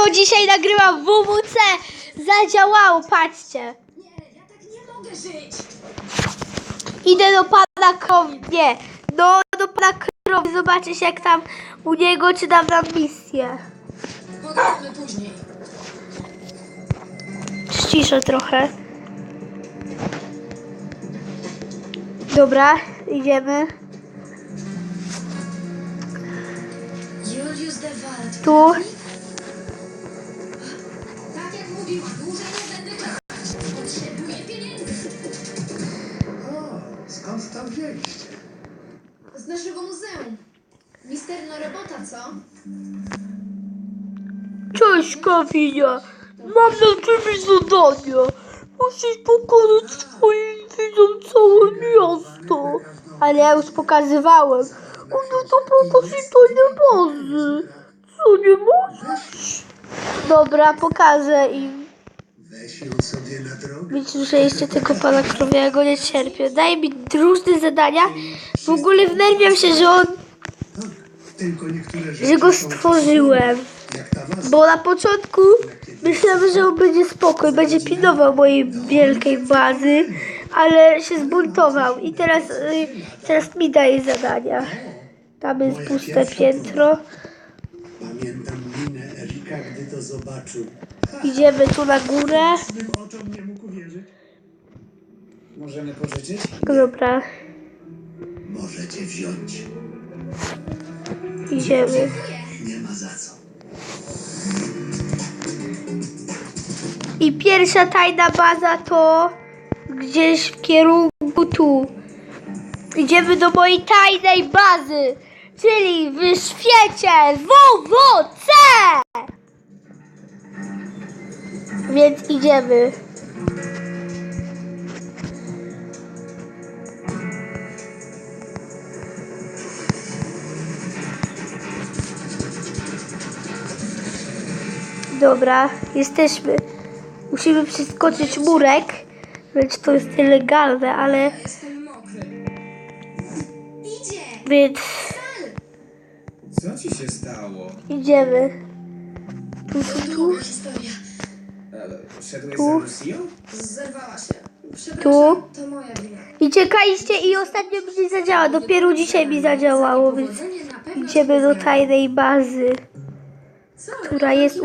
siemanko, dzisiaj nagrywam WWC. Zadziałało, patrzcie. Nie, ja tak nie mogę żyć. Idę do pana krowy, nie, no do pana krowy, zobaczyć jak tam u niego, czy dam nam misję. Pogadamy później. Ściszę trochę. Dobra, idziemy. Tu. Skąd tam wzięliście? Z naszego muzeum. Misterna robota, co? Cześć, Kawinia. Mam dla ciebie zadanie. Musisz pokazać swoim widzom całe miasto. Ale ja już pokazywałem. No to pokaż to nie bazy. Co nie możesz? Dobra, pokażę im. Weź ją sobie na drogę. Wiecie, że jeszcze tego pana krowiego nie cierpię. Daj mi różne zadania. W ogóle wnerwiam się, że on, tylko niektóre rzeczy że go są stworzyłem. Jak ta. Bo na początku myślałem, że on będzie spokój, będzie pilnował mojej wielkiej bazy, ale się zbuntował i teraz, y, teraz mi daje zadania. Tam jest puste piętro. Pamiętam to zobaczył. Idziemy tu na górę. Oczom nie mógł wierzyć. Możemy pożyczyć? Dobra, Możecie wziąć. idziemy. Nie ma za co. I pierwsza tajna baza to gdzieś w kierunku tu. Idziemy do mojej tajnej bazy, czyli w świecie WWC! Więc idziemy. Dobra, jesteśmy. Musimy przeskoczyć murek, lecz to jest nielegalne, ale Jestem mokry. Idzie! więc Co ci się stało? idziemy. Tu, tu, tu, Długa historia. Szedłeś Tu. za Lucio? Zerwała się. Przepraszam, Tu. to moja wina. I czekaliście i ostatnio mi nie zadziała. Dopiero dzisiaj mi zadziałało, więc Powodzenie na pewno idziemy do tajnej bazy, Co? która jest